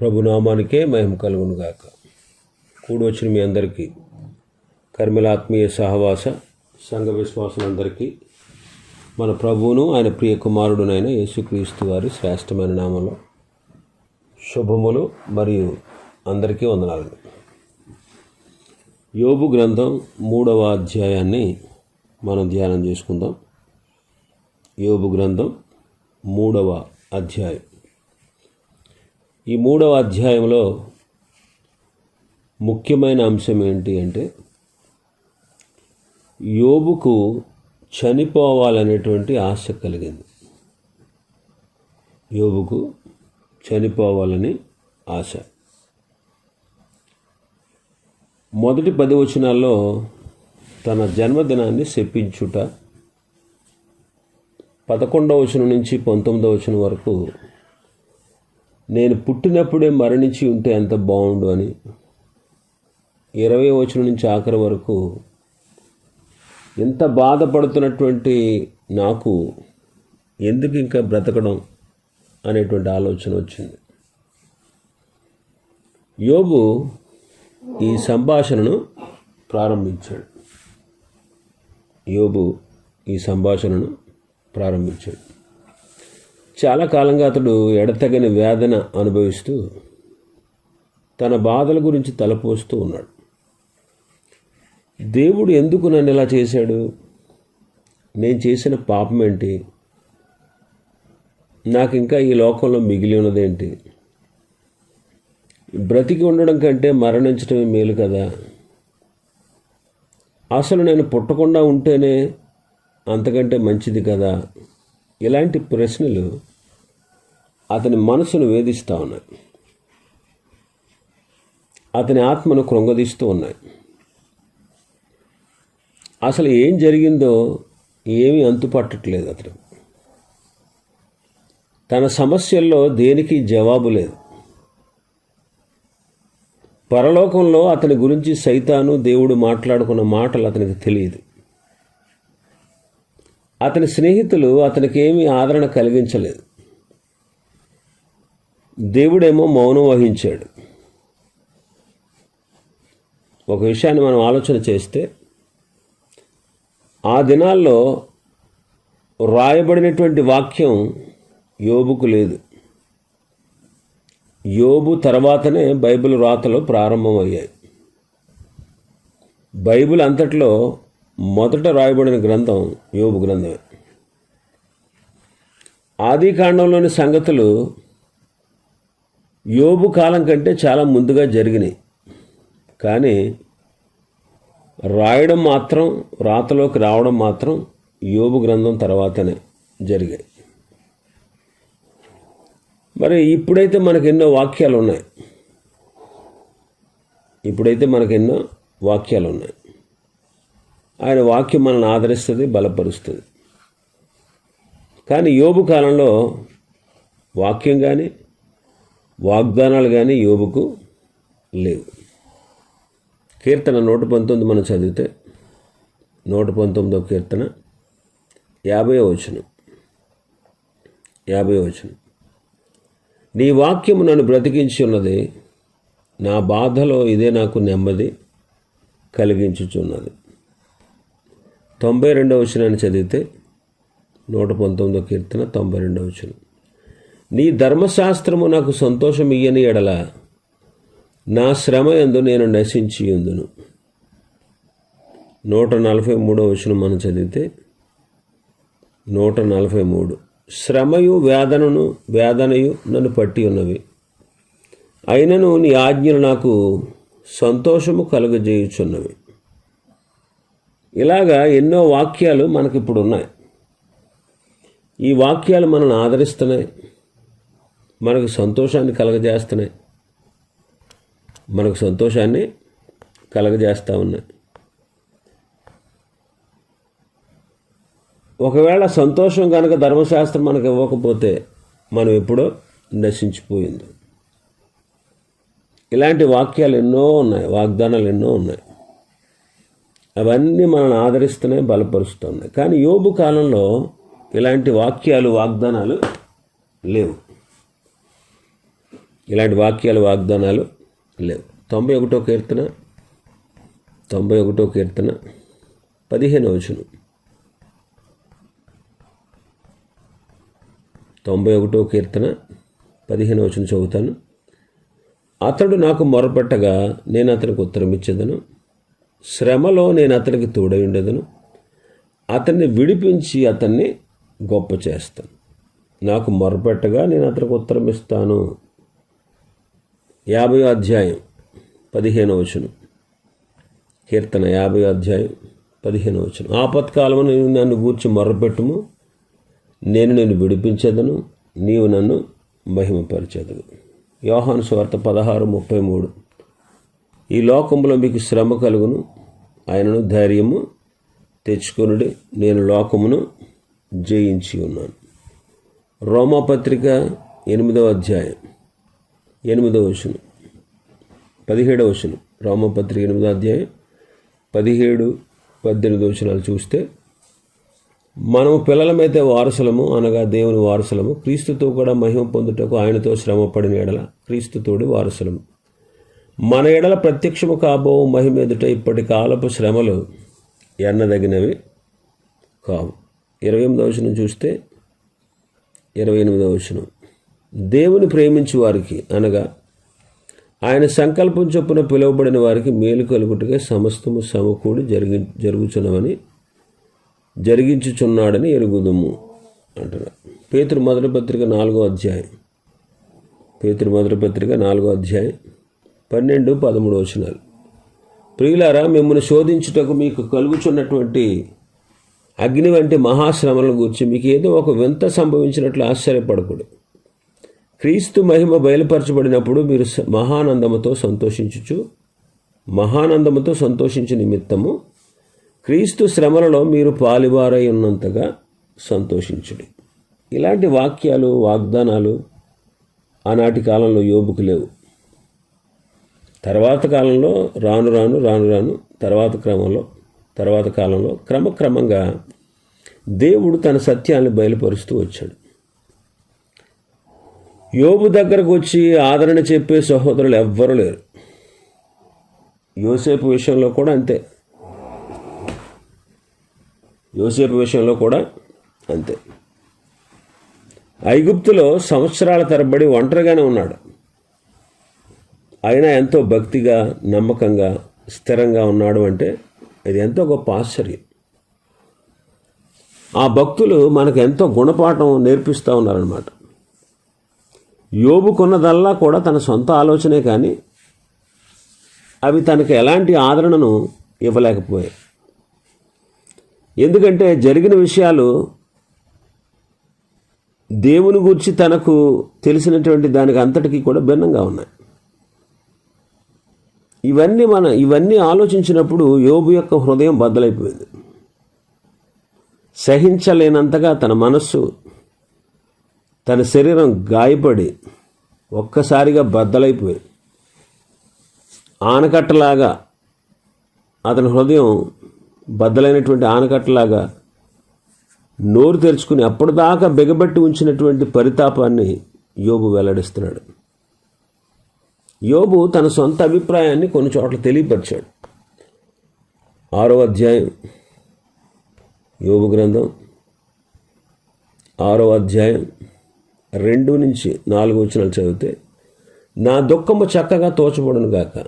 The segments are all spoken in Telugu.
ప్రభునామానికే మహిమ కలుగును గాక కూడి వచ్చిన మీ అందరికీ కర్మలాత్మీయ సహవాస సంఘ విశ్వాసులందరికీ మన ప్రభువును ఆయన ప్రియ కుమారుడునైన యేసుక్రీస్తు వారి శ్రేష్టమైన నామంలో శుభములు మరియు అందరికీ వందనాలు. యోబు గ్రంథం మూడవ అధ్యాయాన్ని మనం ధ్యానం చేసుకుందాం. యోబు గ్రంథం మూడవ అధ్యాయం. ఈ మూడవ అధ్యాయంలో ముఖ్యమైన అంశం ఏంటి అంటే యోబుకు చనిపోవాలనేటువంటి ఆశ కలిగింది. యోబుకు చనిపోవాలని ఆశ. మొదటి పది వచనాల్లో తన జన్మదినాన్ని శప్పించుట పదకొండవ వచనం నుంచి పంతొమ్మిదవ వచనం వరకు నేను పుట్టినప్పుడే మరణించి ఉంటే ఎంత బాగుండు అని. ఇరవై వచనం నుంచి ఆఖరి వరకు ఎంత బాధపడుతున్నటువంటి నాకు ఎందుకు ఇంకా బ్రతకడం అనేటువంటి ఆలోచన వచ్చింది. యోగు ఈ సంభాషణను ప్రారంభించాడు. యోగు ఈ సంభాషణను ప్రారంభించాడు. చాలా కాలంగా అతడు ఎడతెగని వేదన అనుభవిస్తూ తన బాధల గురించి తలపోస్తూ ఉన్నాడు. దేవుడు ఎందుకు నన్ను ఇలా చేశాడు? నేను చేసిన పాపం ఏంటి? నాకు ఇంకా ఈ లోకంలో మిగిలి ఉన్నదేంటి బ్రతికి ఉండడం కంటే మరణించడమే మేలు కదా. అసలు నేను పుట్టకుండా ఉంటేనే అంతకంటే మంచిది కదా. ఇలాంటి ప్రశ్నలు అతని మనసును వేధిస్తూ ఉన్నాయి. అతని ఆత్మను కృంగదీస్తూ ఉన్నాయి. అసలు ఏం జరిగిందో ఏమీ అంతుపట్టట్లేదు అతను తన సమస్యల్లో దేనికి జవాబు లేదు. పరలోకంలో అతని గురించి సైతాను దేవుడు మాట్లాడుకున్న మాటలు అతనికి తెలియదు. అతని స్నేహితులు అతనికి ఏమీ ఆదరణ కలిగించలేదు. దేవుడేమో మౌనం వహించాడు. ఒక విషయాన్ని మనం ఆలోచన చేస్తే ఆ దినాల్లో రాయబడినటువంటి వాక్యం యోబుకు లేదు. యోబు తర్వాతనే బైబిల్ రాతలు ప్రారంభమయ్యాయి. బైబిల్ అంతట్లో మొదట రాయబడిన గ్రంథం యోబు గ్రంథమే. ఆది కాండంలోని సంగతులు యోబు కాలం కంటే చాలా ముందుగా జరిగినాయి. కానీ రాయడం మాత్రం రాతలోకి రావడం మాత్రం యోబు గ్రంథం తర్వాతనే జరిగాయి. మరి ఇప్పుడైతే మనకు ఎన్నో వాక్యాలు ఉన్నాయి ఇప్పుడైతే మనకు ఎన్నో వాక్యాలు ఉన్నాయి ఆయన వాక్యం మనల్ని ఆదరిస్తుంది బలపరుస్తుంది. కానీ యోబు కాలంలో వాక్యం కానీ వాగ్దానాలు కానీ యోబుకు లేవు. కీర్తన నూట పంతొమ్మిది మనం చదివితే నూట పంతొమ్మిదో కీర్తన యాభై వచనం. యాభై వచనం. నీ వాక్యము నన్ను బ్రతికించి ఉన్నది నా బాధలో ఇదే నాకు నెమ్మది కలిగించుచున్నది. తొంభై రెండవ వచనాన్ని చదివితే నూట పంతొమ్మిదో కీర్తన తొంభై రెండవ వచనం. నీ ధర్మశాస్త్రము నాకు సంతోషం ఇయ్యని ఎడల నా శ్రమ ఎందు నేను నశించి ఉందును. నూట నలభై మూడో వచనం మనం చదివితే నూట నలభై మూడు. శ్రమయు వేదనను వేదనయు నన్ను పట్టి ఉన్నవి. అయినను నీ ఆజ్ఞలు నాకు సంతోషము కలుగజేయుచున్నవి. ఇలాగా ఎన్నో వాక్యాలు మనకి ఇప్పుడు ఉన్నాయి ఈ వాక్యాలు మనల్ని ఆదరిస్తున్నాయి. మనకు సంతోషాన్ని కలగజేస్తున్నాయి. మనకు సంతోషాన్ని కలగజేస్తూ ఉన్నాయి. ఒకవేళ సంతోషం కనుక ధర్మశాస్త్రం మనకు ఇవ్వకపోతే మనం ఎప్పుడో నశించిపోయింది. ఇలాంటి వాక్యాలు ఎన్నో ఉన్నాయి వాగ్దానాలు ఎన్నో ఉన్నాయి. అవన్నీ మనల్ని ఆదరిస్తూనే బలపరుస్తున్నాయి కానీ యోబు కాలంలో ఇలాంటి వాక్యాలు వాగ్దానాలు లేవు. ఇలాంటి వాక్యాలు వాగ్దానాలు లేవు. తొంభై ఒకటో కీర్తన తొంభై ఒకటో కీర్తన పదిహేను వచనం. తొంభై ఒకటో కీర్తన పదిహేను వచనం చదువుతాను. అతడు నాకు మొరపెట్టగా నేను అతనికి ఉత్తరం ఇచ్చేదను. శ్రమలో నేను అతనికి తోడై ఉండేదను. అతన్ని విడిపించి అతన్ని గొప్ప చేస్తాను. నాకు మొరపెట్టగా నేను అతనికి ఉత్తరం ఇస్తాను. యాభై అధ్యాయం పదిహేను వచనం. కీర్తన యాభై అధ్యాయం పదిహేను వచనం. ఆపత్కాలము నేను నన్ను గూర్చి మొరపెట్టుము. నేను నిన్ను విడిపించేదను. నీవు నన్ను మహిమపరిచేదను యోహాను స్వార్థ పదహారు ముప్పై మూడు. ఈ లోకంలో మీకు శ్రమ కలుగును. ఆయనను ధైర్యము తెచ్చుకొనుడి. నేను లోకమును జయించి ఉన్నాను. రోమాపత్రిక ఎనిమిదవ అధ్యాయం. ఎనిమిదవ వచనం. పదిహేడవ వచనం. రోమపత్రిక ఎనిమిదవ అధ్యాయం. పదిహేడు పద్దెనిమిది వచనాలు చూస్తే మనము పిల్లలమైతే వారసులము అనగా దేవుని వారసులము క్రీస్తుతో కూడా మహిమ పొందుటకు ఆయనతో శ్రమ పడిన ఎడల క్రీస్తుతోడి వారసులము. మన ఎడల ప్రత్యక్షము కాబో మహిమ ఎదుట ఇప్పటి కాలపు శ్రమలు ఎన్నదగినవి కావు. ఇరవై ఎనిమిదవ వచనం చూస్తే ఇరవై ఎనిమిదవ వచనం. దేవుని ప్రేమించు వారికి అనగా ఆయన సంకల్పం చొప్పున పిలువబడిన వారికి మేలు కలుగుటగా సమస్తము సమకూడి జరిగి జరుగుచున్నవని జరిగించుచున్నాడని ఎరుగుదము అంటున్నారు. పేతురు మొదటి పత్రిక నాలుగో అధ్యాయం. పేతురు మొదటి పత్రిక నాలుగో అధ్యాయం. పన్నెండు పదమూడు వచనాలు. ప్రియులారా మిమ్మల్ని శోధించుటకు మీకు కలుగుచున్నటువంటి అగ్ని వంటి మహాశ్రమలను గురించి మీకు ఏదో ఒక వింత సంభవించినట్లు ఆశ్చర్యపడకూడదు క్రీస్తు మహిమ బయలుపరచబడినప్పుడు మీరు మహానందముతో సంతోషించుచు మహానందముతో సంతోషించు నిమిత్తము క్రీస్తు శ్రమలలో మీరు పాలివారై ఉన్నంతగా సంతోషించుడి. ఇలాంటి వాక్యాలు వాగ్దానాలు ఆనాటి కాలంలో యోబుకు లేవు. తర్వాత కాలంలో రాను రాను రాను రాను తర్వాత క్రమంలో తర్వాత కాలంలో క్రమక్రమంగా దేవుడు తన సత్యాన్ని బయలుపరుస్తూ వచ్చాడు. యోబు దగ్గరకు వచ్చి ఆదరణ చెప్పే సహోదరులు ఎవ్వరూ లేరు. యోసేపు విషయంలో కూడా అంతే. యోసేపు విషయంలో కూడా అంతే. ఐగుప్తులో సంవత్సరాల తరబడి ఒంటరిగానే ఉన్నాడు. అయినా ఎంతో భక్తిగా నమ్మకంగా స్థిరంగా ఉన్నాడు అంటే ఇది ఎంతో గొప్ప ఆశ్చర్యం. ఆ భక్తులు మనకు ఎంతో గుణపాఠం నేర్పిస్తూ ఉన్నారనమాట యోబుకున్నదల్లా కూడా తన సొంత ఆలోచనే కానీ అవి తనకు ఎలాంటి ఆదరణను ఇవ్వలేకపోయాయి. ఎందుకంటే జరిగిన విషయాలు దేవుని గురించి తనకు తెలిసినటువంటి దానికి అంతటికీ కూడా భిన్నంగా ఉన్నాయి. ఇవన్నీ మన ఇవన్నీ ఆలోచించినప్పుడు యోబు యొక్క హృదయం బద్దలైపోయింది. సహించలేనంతగా తన మనస్సు తన శరీరం గాయపడి ఒక్కసారిగా బద్దలైపోయి ఆనకట్టలాగా అతని హృదయం బద్దలైనటువంటి ఆనకట్టలాగా నోరు తెరుచుకుని అప్పటిదాకా బిగబట్టి ఉంచినటువంటి పరితాపాన్ని యోబు వెల్లడిస్తున్నాడు. యోబు తన సొంత అభిప్రాయాన్ని కొన్ని చోట్ల తెలియపరిచాడు. ఆరో అధ్యాయం యోబు గ్రంథం ఆరో అధ్యాయం రెండు నుంచి నాలుగు వచనాలు చదివితే నా దుఃఖము చక్కగా తోచబడును గాక.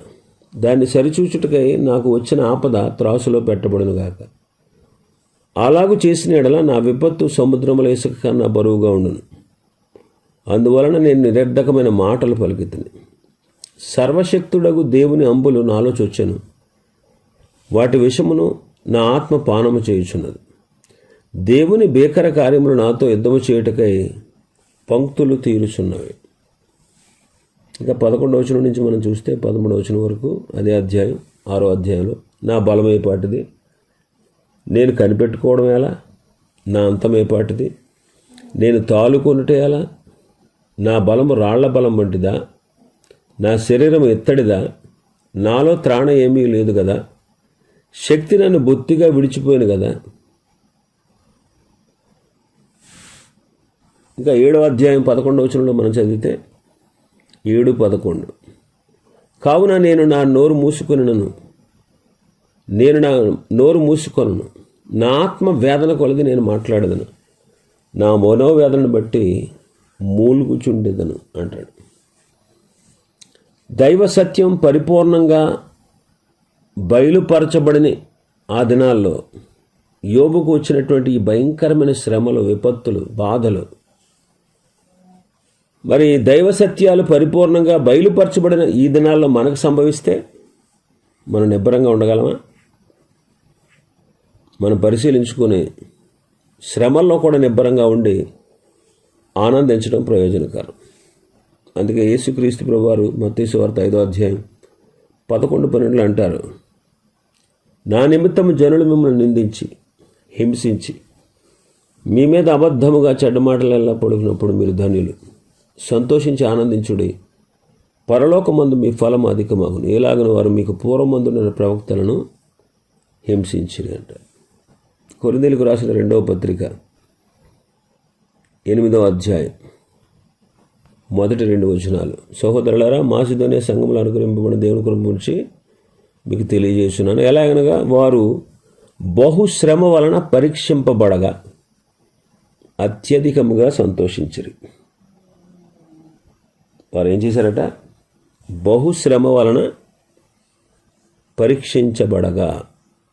దాన్ని సరిచూచుటకై నాకు వచ్చిన ఆపద త్రాసులో పెట్టబడును గాక. అలాగు చేసిన ఎడల నా విపత్తు సముద్రముల ఇసుక కన్నా బరువుగా ఉండును. అందువలన నేను నిరర్ధకమైన మాటలు పలుకుతుంది సర్వశక్తుడగు దేవుని అంబులు నాలో చొచ్చెను వాటి విషమును నా ఆత్మ పానము చేయుచున్నది. దేవుని భీకర కార్యములు నాతో యుద్ధము చేయుటకై పంక్తులు తీరుచున్నవి. ఇంకా పదకొండవ వచనం నుంచి మనం చూస్తే పదమూడవ వచనం వరకు అదే అధ్యాయం ఆరో అధ్యాయంలో నా బలమైపాటిది నేను కనిపెట్టుకోవడం ఎలా? నా అంతమైపాటిది నేను తాలుకొనుట ఎలా? నా బలము రాళ్ళ బలం వంటిదా? నా శరీరం ఎత్తడిదా? నాలో త్రాణ ఏమీ లేదు కదా శక్తి నన్ను బొత్తిగా విడిచిపోయింది కదా ఇంకా ఏడవ అధ్యాయం పదకొండవ వచనంలో మనం చదివితే ఏడు పదకొండు. కావున నేను నా నోరు మూసుకొనినను. నేను నా నోరు మూసుకొనను. నా ఆత్మ వేదన కొలది నేను మాట్లాడదను. నా మనోవేదనను బట్టి మూలుగుచుండేదను అంటాడు. దైవ సత్యం పరిపూర్ణంగా బయలుపరచబడిన ఆ దినాల్లో. యోబుకు వచ్చినటువంటి ఈ భయంకరమైన శ్రమలు విపత్తులు బాధలు. మరి దైవ సత్యాలు పరిపూర్ణంగా బయలుపరచబడిన ఈ దినాల్లో మనకు సంభవిస్తే మనం నిబ్బరంగా ఉండగలమా? మనం పరిశీలించుకొని శ్రమల్లో కూడా నిబ్బరంగా ఉండి ఆనందించడం ప్రయోజనకరం. అందుకే యేసుక్రీస్తు ప్రభువారు మత్తీసు వార్త ఐదో అధ్యాయం పదకొండు పన్నెండులు అంటారు నా నిమిత్తం జనులు మిమ్మల్ని నిందించి హింసించి మీ మీద అబద్ధముగా చెడ్డ మాటలెల్లా పొడిగినప్పుడు మీరు ధన్యులు. సంతోషించి ఆనందించుడి. పరలోకమందు మీ ఫలం అధికమగును. ఎలాగని వారు మీకు పూర్వమందున్న ప్రవక్తలను హింసించిరి అంట కొరిందీలకు రాసిన రెండవ పత్రిక ఎనిమిదవ అధ్యాయం. మొదటి రెండు వచనాలు. సహోదరులారా మాసిధోనే సంఘములు అనుగ్రహింపబడిన దేవుని కృప గురించి మీకు తెలియజేస్తున్నాను. ఎలాగనగా వారు బహుశ్రమ వలన పరీక్షింపబడగా అత్యధికముగా సంతోషించరు. వారు ఏం చేశారట? బహుశ్రమ వలన పరీక్షించబడగా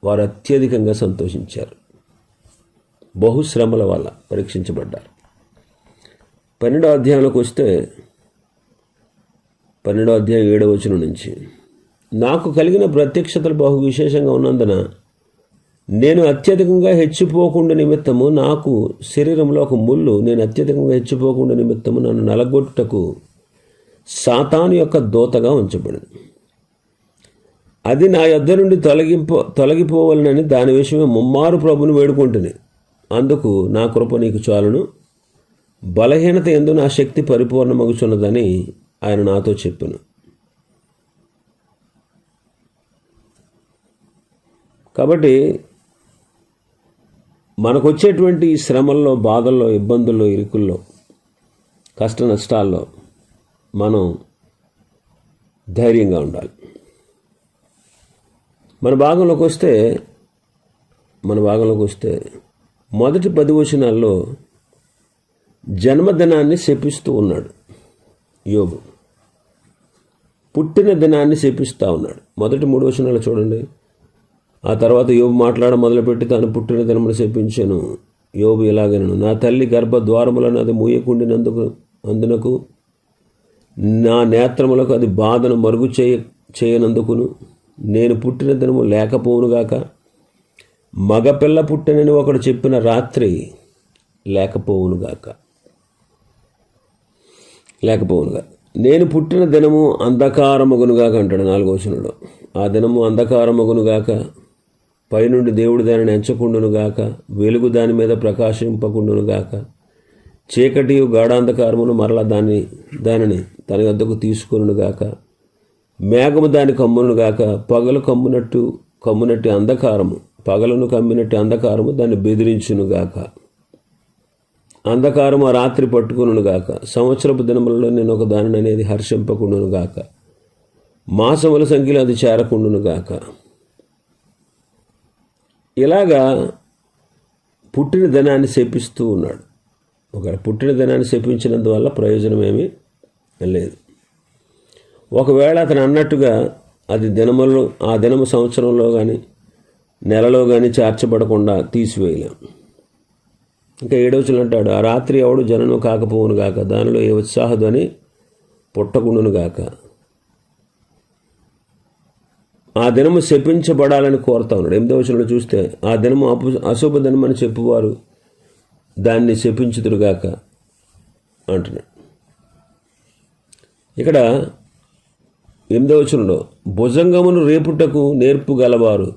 వారు అత్యధికంగా సంతోషించారు. బహుశ్రమల వల్ల పరీక్షించబడ్డారు. పన్నెండో అధ్యాయంలోకి వస్తే పన్నెండో అధ్యాయం ఏడవ వచనం నుంచి నాకు కలిగిన ప్రత్యక్షతలు బహు విశేషంగా ఉన్నందున నేను అత్యధికంగా హెచ్చిపోకుండా నిమిత్తము నాకు శరీరంలో ఒక ముళ్ళు నేను అత్యధికంగా హెచ్చిపోకుండా నిమిత్తము నన్ను నలగొట్టుటకు సాతాను యొక్క దోతగా ఉంచబడింది అది నా యొద్ద నుండి తొలగింపో తొలగిపోవాలనని దాని విషయమే ముమ్మారు ప్రభుని వేడుకుంటుంది అందుకు నా కృప నీకు చాలును. బలహీనత ఎందు నా శక్తి పరిపూర్ణమగుచున్నదని ఆయన నాతో చెప్పాను. కాబట్టి మనకొచ్చేటువంటి శ్రమల్లో బాధల్లో ఇబ్బందుల్లో ఇరుకుల్లో కష్ట నష్టాల్లో మనం ధైర్యంగా ఉండాలి. మన భాగంలోకి వస్తే మన భాగంలోకి వస్తే మొదటి పది వచనాల్లో జన్మదినాన్ని శపిస్తూ ఉన్నాడు యోగు పుట్టిన దినాన్ని శపిస్తూ ఉన్నాడు. మొదటి మూడు వచనాలు చూడండి. ఆ తర్వాత యోబు మాట్లాడడం మొదలుపెట్టి తాను పుట్టిన దినమును శపించాను. యోబు ఇలాగనను నా తల్లి గర్భ ద్వారములను అది మూయకుండినందుకు అందునకు నా నేత్రములకు అది బాధను మరుగు చేయ చేయనందుకును. నేను పుట్టిన దినము లేకపోనుగాక మగపిల్ల పుట్టినని ఒకడు చెప్పిన రాత్రి లేకపోవునుగాక లేకపోవునుగా. నేను పుట్టిన దినము అంధకారమగునుగాక అంటాడు నాలుగో ఆ దినము అంధకారమగునుగాక పైనుండి దేవుడు దానిని ఎంచకుండునుగాక వెలుగు దాని మీద ప్రకాశింపకుండునుగాక చీకటి గాఢాంధకారమును మరల దాన్ని దానిని తన వద్దకు తీసుకునుగాక మేఘము దాని కమ్మునుగాక పగలు కమ్మునట్టు కమ్మునట్టి అంధకారము పగలను కమ్మినట్టు అంధకారము దాన్ని బెదిరించునుగాక. అంధకారం ఆ రాత్రి పట్టుకునుగాక సంవత్సరపు దినములలో నేను ఒక దానిని అనేది హర్షింపకుండునుగాక మాసముల సంఖ్యలో అది చేరకుండునుగాక ఇలాగా పుట్టిన దినాన్ని శపిస్తూ ఉన్నాడు. ఒక పుట్టిన దినాన్ని శపించినందువల్ల ప్రయోజనం ఏమీ లేదు. ఒకవేళ అతను అన్నట్టుగా అది దినములు ఆ దినము సంవత్సరంలో కానీ నెలలో కానీ చేర్చబడకుండా తీసివేయలేం. ఇంకా ఏడవచులు అంటాడు ఆ రాత్రి ఎవడు జనను కాకపోవును గాక దానిలో ఏ ఉత్సాహధ్వని పుట్టకుండును గాక. ఆ దినము శపించబడాలని కోరుతా ఉన్నాడు. ఎనిమిదవ వచనంలో చూస్తే ఆ దినము అపు అశుభ దినం అని చెప్పువారు దాన్ని శపించుదురుగాక అంటున్నాడు. ఇక్కడ ఎనిమిదవ వచనంలో భుజంగమును రేపుటకు నేర్పు గలవారు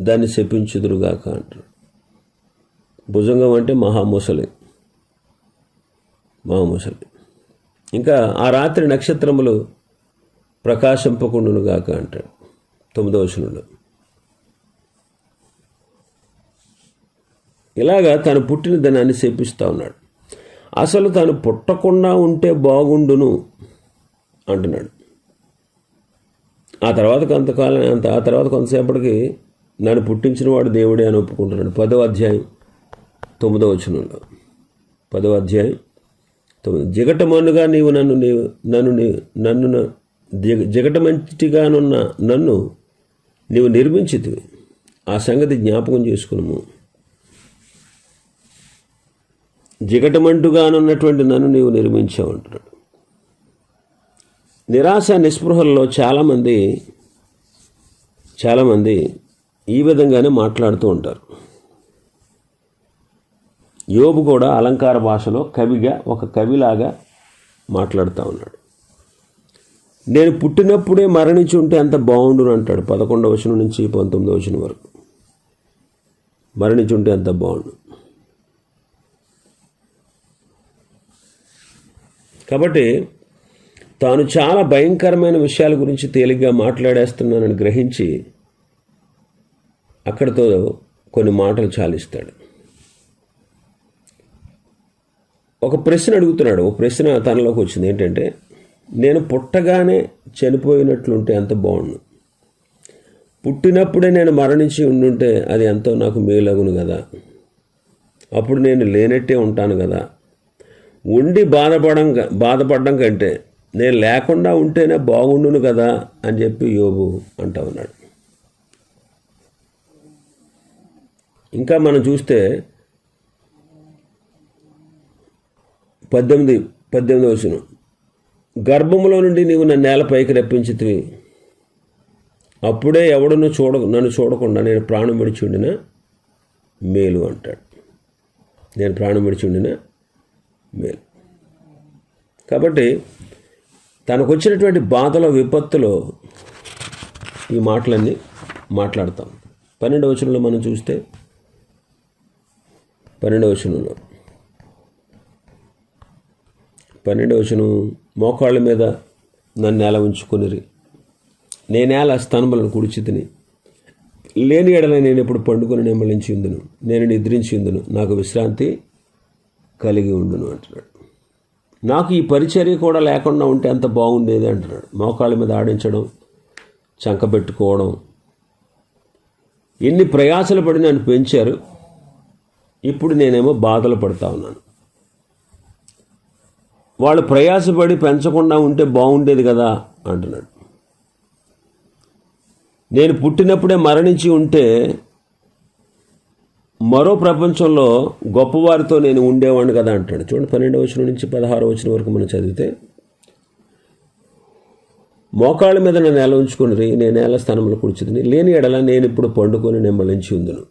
దాన్ని శపించుదురుగాక అంటారు భుజంగం అంటే మహాముసలి. మహాముసలి. ఇంకా ఆ రాత్రి నక్షత్రములు ప్రకాశింపకుండునుగాక అంటాడు. తొమ్మిదవ వచనంలో. ఇలాగా తను పుట్టిన దినాన్ని శపిస్తూ ఉన్నాడు. అసలు తను పుట్టకుండా ఉంటే బాగుండును అంటున్నాడు. ఆ తర్వాత కొంతకాలం అంత ఆ తర్వాత కొంతసేపటికి నన్ను పుట్టించిన వాడు దేవుడే అని ఒప్పుకుంటున్నాడు. పదో అధ్యాయం. తొమ్మిదో వచనంలో. పదో అధ్యాయం తొమ్మిది. జిగటమనుగా నీవు నన్ను నీవు నన్ను నన్ను న- జిగ జిగటమంటిగానున్న నన్ను నీవు నిర్మించితివి. ఆ సంగతి జ్ఞాపకం చేసుకున్నాము జిగటమంటుగానున్నటువంటి నన్ను నీవు నిర్మించావు అంటున్నాడు. నిరాశ నిస్పృహల్లో చాలామంది చాలామంది ఈ విధంగానే మాట్లాడుతూ ఉంటారు. యోబు కూడా అలంకార భాషలో కవిగా ఒక కవిలాగా మాట్లాడుతూ ఉన్నాడు. నేను పుట్టినప్పుడే మరణించి ఉంటే అంత బాగుండును అంటాడు పదకొండవ వచనం నుంచి పంతొమ్మిదవ వచనం వరకు. మరణించి ఉంటే అంత బాగుండు. కాబట్టి తాను చాలా భయంకరమైన విషయాల గురించి తేలిగ్గా మాట్లాడేస్తున్నానని గ్రహించి అక్కడితో కొన్ని మాటలు చాలిస్తాడు. ఒక ప్రశ్న అడుగుతున్నాడు. ఒక ప్రశ్న తనలోకి వచ్చింది. ఏంటంటే నేను పుట్టగానే చనిపోయినట్లుంటే ఎంత బాగుండు? పుట్టినప్పుడే నేను మరణించి ఉండుంటే అది ఎంతో నాకు మేలగును కదా? అప్పుడు నేను లేనట్టే ఉంటాను కదా? ఉండి బాధపడం బాధపడడం కంటే నేను లేకుండా ఉంటేనే బాగుండును కదా? అని చెప్పి యోబు అంటా ఉన్నాడు. ఇంకా మనం చూస్తే పద్దెనిమిది పద్దెనిమిది వచ్చిన గర్భములో నుండి నీవు నన్ను నేలపైకి రప్పించితివి. అప్పుడే ఎవడను చూడ నన్ను చూడకుండా నేను ప్రాణం విడిచి ఉండిన మేలు అంటాడు. నేను ప్రాణం విడిచి ఉండిన మేలు. కాబట్టి తనకు వచ్చినటువంటి బాధలో విపత్తులో ఈ మాటలన్నీ మాట్లాడతాం. పన్నెండవ వచనంలో మనం చూస్తే పన్నెండవ వచనంలో పన్నెండవ వచనం మోకాళ్ళ మీద నన్ను నేల ఉంచుకొనిరి. నేనేల స్తనములను కుడిచితిని. లేని ఎడల నేను ఎప్పుడు పండుకొని నిమ్మలించి ఉందును. నేను నిద్రించి ఉందును. నాకు విశ్రాంతి కలిగి ఉండును అంటున్నాడు. నాకు ఈ పరిచర్య కూడా లేకుండా ఉంటే అంత బాగుండేది అంటున్నాడు. మోకాళ్ళ మీద ఆడించడం చంక పెట్టుకోవడం. ఎన్ని ప్రయాసలు పడి నన్ను పెంచారు. ఇప్పుడు నేనేమో బాధలు పడతా ఉన్నాను. వాళ్ళు ప్రయాసపడి పెంచకుండా ఉంటే బాగుండేది కదా అంటున్నాడు. నేను పుట్టినప్పుడే మరణించి ఉంటే మరో ప్రపంచంలో గొప్పవారితో నేను ఉండేవాడిని కదా అంటాడు చూడండి పన్నెండవ వచనం నుంచి పదహారవ వచనం వరకు మనం చదివితే మోకాళ్ళ మీద నేను నేల ఉంచుకొని నేను నేల స్థానంలో కూర్చుని లేని ఎడల నేను ఇప్పుడు పండుకొని నెమ్మలించి ఉందును.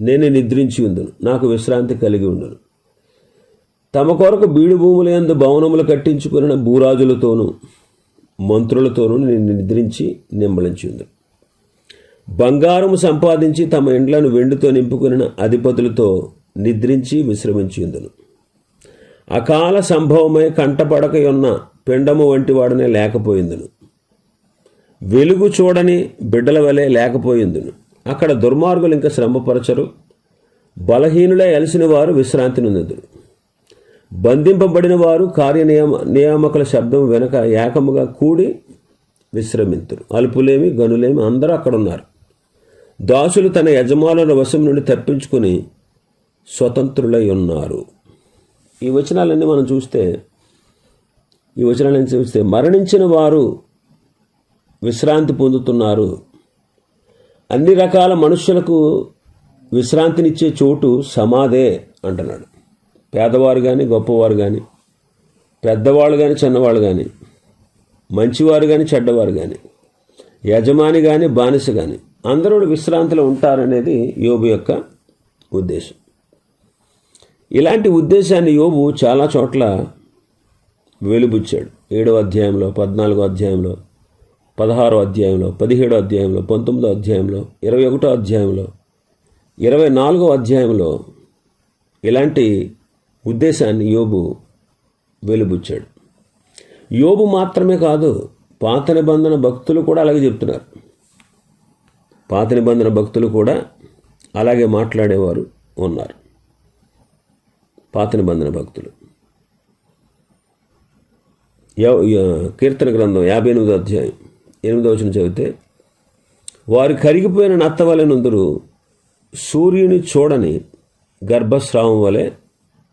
నేను నిద్రించి ఉందును. నాకు విశ్రాంతి కలిగి ఉండును తమ కొరకు బీడు భూముల యందు భవనములు కట్టించుకున్న భూరాజులతోనూ మంత్రులతోనూ నేను నిద్రించి నిమ్మలించి ఉందును బంగారము సంపాదించి తమ ఇండ్లను వెండితో నింపుకున్న అధిపతులతో నిద్రించి విశ్రమించిందును. అకాల సంభవమై కంటపడకయున్న పిండము వంటి వాడనే లేకపోయిందును. వెలుగు చూడని బిడ్డల వలె లేకపోయిందును. అక్కడ దుర్మార్గులు ఇంకా శ్రమపరచరు. బలహీనులే అలసిన వారు విశ్రాంతి నొందుదురు. బంధింపబడిన వారు కార్యనియమ నియామకుల శబ్దం వెనక ఏకముగా కూడి విశ్రమింతురు. అల్పులేమి గనులేమి అందరూ అక్కడ ఉన్నారు దాసులు తన యజమానుల వశం నుండి తప్పించుకుని స్వతంత్రులై ఉన్నారు. ఈ వచనాలన్నీ మనం చూస్తే ఈ వచనాలన్నీ చూస్తే మరణించిన వారు విశ్రాంతి పొందుతున్నారు. అన్ని రకాల మనుషులకు విశ్రాంతినిచ్చే చోటు సమాధే అంటున్నాడు. పేదవారు కానీ గొప్పవారు కానీ పెద్దవాళ్ళు కానీ చిన్నవాళ్ళు కానీ మంచివారు కానీ చెడ్డవారు కానీ యజమాని కానీ బానిస కానీ అందరూ విశ్రాంతిలో ఉంటారనేది యోబు యొక్క ఉద్దేశం. ఇలాంటి ఉద్దేశాన్ని యోబు చాలా చోట్ల వెలుబుచ్చాడు. ఏడో అధ్యాయంలో పద్నాలుగో అధ్యాయంలో పదహారో అధ్యాయంలో పదిహేడో అధ్యాయంలో పంతొమ్మిదో అధ్యాయంలో ఇరవై ఒకటో అధ్యాయంలో ఇరవై నాలుగో అధ్యాయంలో ఇలాంటి ఉద్దేశాన్ని యోబు వెలుబుచ్చాడు. యోబు మాత్రమే కాదు పాత నిబంధన భక్తులు కూడా అలాగే చెప్తున్నారు. పాత నిబంధన భక్తులు కూడా అలాగే మాట్లాడేవారు ఉన్నారు. పాత నిబంధన భక్తులు. కీర్తన గ్రంథం యాభై ఎనిమిదో అధ్యాయం ఎనిమిదో వచ్చిన చదివితే వారు కరిగిపోయిన నత్త వలె సూర్యుని చూడని గర్భస్రావం వలె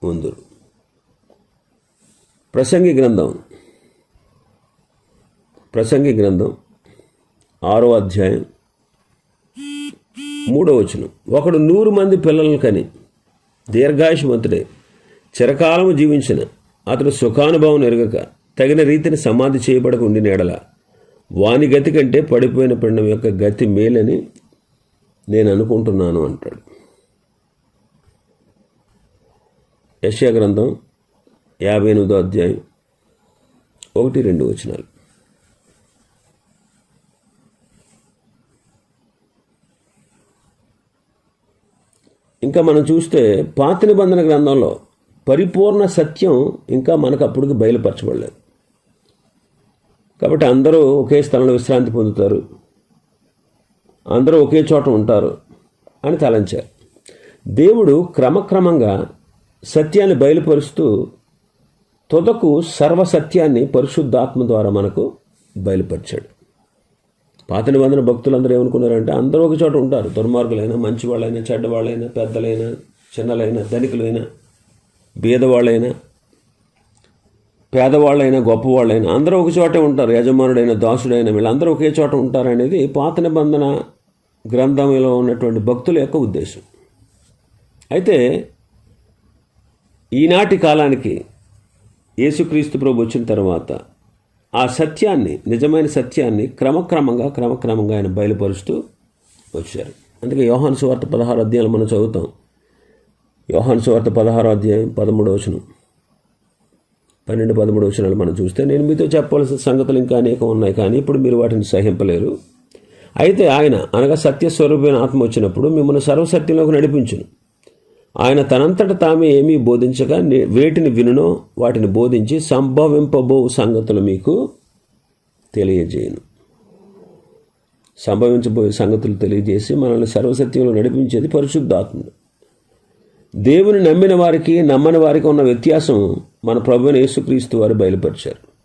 ఉందురు. ప్రసంగి గ్రంథం. ప్రసంగి గ్రంథం ఆరో అధ్యాయం మూడో వచనం. ఒకడు నూరు మంది పిల్లలను కని దీర్ఘాయుషమంతుడే చిరకాలము జీవించిన అతడు సుఖానుభవం ఎరగక తగిన రీతిని సమాధి చేయబడక ఉండిన ఎడల వాని గతి కంటే పడిపోయిన పిండం యొక్క గతి మేలని నేను అనుకుంటున్నాను అంటాడు. యశ్యా గ్రంథం యాభై ఎనిమిదో అధ్యాయం ఒకటి రెండు వచనాలు. ఇంకా మనం చూస్తే పాత నిబంధన గ్రంథంలో పరిపూర్ణ సత్యం ఇంకా మనకు అప్పటికి బయలుపరచబడలేదు. కాబట్టి అందరూ ఒకే స్థలంలో విశ్రాంతి పొందుతారు. అందరూ ఒకే చోట ఉంటారు అని తలంచారు. దేవుడు క్రమక్రమంగా సత్యాన్ని బయలుపరుస్తూ తుదకు సర్వసత్యాన్ని పరిశుద్ధాత్మ ద్వారా మనకు బయలుపరిచాడు. పాత నిబంధన భక్తులందరూ ఏమనుకున్నారంటే అందరూ ఒక చోట ఉంటారు. దుర్మార్గులైనా మంచివాళ్ళైనా చెడ్డవాళ్ళైనా పెద్దలైనా చిన్నలైనా ధనికులైనా బీదవాళ్ళైనా పేదవాళ్ళైనా గొప్పవాళ్ళైనా అందరూ ఒక చోటే ఉంటారు. యజమానుడైన దాసుడైన వీళ్ళందరూ ఒకే చోట ఉంటారు అనేది పాత నిబంధన గ్రంథంలో ఉన్నటువంటి భక్తుల యొక్క ఉద్దేశం. అయితే ఈనాటి కాలానికి యేసుక్రీస్తు ప్రభు వచ్చిన తర్వాత ఆ సత్యాన్ని నిజమైన సత్యాన్ని క్రమక్రమంగా క్రమక్రమంగా ఆయన బయలుపరుస్తూ వచ్చారు. అందుకే యోహాను సువార్త పదహారు అధ్యాయాలు మనం చదువుతాం. యోహాను సువార్త పదహారు అధ్యాయం పదమూడవ వచనం. పన్నెండు పదమూడు వచనాలు మనం చూస్తే నేను మీతో చెప్పవలసిన సంగతులు ఇంకా అనేకం ఉన్నాయి కానీ ఇప్పుడు మీరు వాటిని సహింపలేరు. అయితే ఆయన అనగా సత్యస్వరూపమైన ఆత్మ వచ్చినప్పుడు మిమ్మల్ని సర్వసత్యంలోకి నడిపించును. ఆయన తనంతట తామే ఏమీ బోధించగా నే- వేటిని వినునో వాటిని బోధించి సంభవింపబో సంగతులు మీకు తెలియజేయను. సంభవించబోయే సంగతులు తెలియజేసి మనల్ని సర్వసత్యంలో నడిపించేది పరిశుద్ధాత్ముడు. దేవుని నమ్మిన వారికి నమ్మని వారికి ఉన్న వ్యత్యాసం మన ప్రభుని యేసుక్రీస్తు వారు బయలుపరిచారు.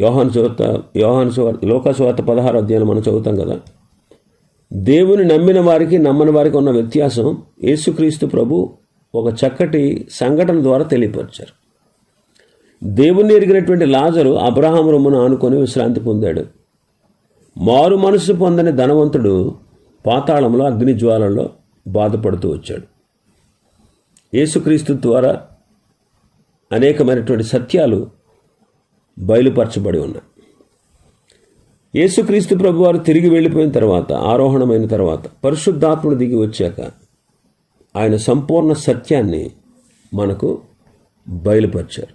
యోహాను సువార్త యోహాను సువార్త లోకా పదహారు అధ్యాయం మనం చదువుతాం కదా? దేవుని నమ్మిన వారికి నమ్మని వారికి ఉన్న వ్యత్యాసం యేసుక్రీస్తు ప్రభు ఒక చక్కటి సంఘటన ద్వారా తెలియపరిచారు. దేవుని ఎరిగినటువంటి లాజరు అబ్రహాం రొమ్మును ఆనుకొని విశ్రాంతి పొందాడు. మారు మనసు పొందని ధనవంతుడు పాతాళంలో అగ్ని జ్వాలంలో బాధపడుతూ వచ్చాడు. యేసుక్రీస్తు ద్వారా అనేకమైనటువంటి సత్యాలు బయలుపరచబడి ఉన్నాయి. యేసుక్రీస్తు ప్రభు వారు తిరిగి వెళ్ళిపోయిన తర్వాత ఆరోహణమైన తర్వాత పరిశుద్ధాత్ముడు దిగి వచ్చాక ఆయన సంపూర్ణ సత్యాన్ని మనకు బయలుపరిచారు.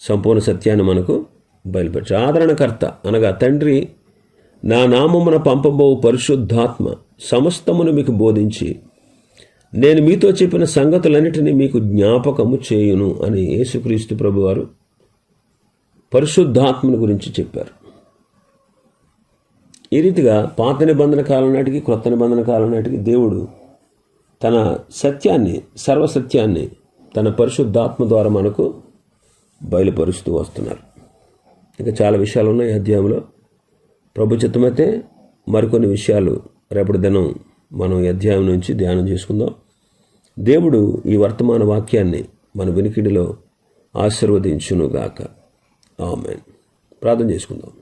సంపూర్ణ సత్యాన్ని మనకు బయలుపరిచారు. ఆదరణకర్త అనగా తండ్రి నా నామమున పంపబో పరిశుద్ధాత్మ సమస్తమును మీకు బోధించి నేను మీతో చెప్పిన సంగతులన్నిటినీ మీకు జ్ఞాపకము చేయును అని యేసుక్రీస్తు ప్రభువారు పరిశుద్ధాత్మని గురించి చెప్పారు. ఈ రీతిగా పాత నిబంధన కాలం నాటికి క్రొత్త నిబంధన కాలం నాటికి దేవుడు తన సత్యాన్ని సర్వసత్యాన్ని తన పరిశుద్ధాత్మ ద్వారా మనకు బయలుపరుస్తూ వస్తున్నారు. ఇంకా చాలా విషయాలు ఉన్నాయి అధ్యాయంలో. ప్రభు చిత్తమైతే మరికొన్ని విషయాలు రేపటి దినం మనం ఈ అధ్యాయం నుంచి ధ్యానం చేసుకుందాం. దేవుడు ఈ వర్తమాన వాక్యాన్ని మన వినికిడిలో ఆశీర్వదించునుగాక. ఆమెన్. ప్రార్థన చేసుకుందాం.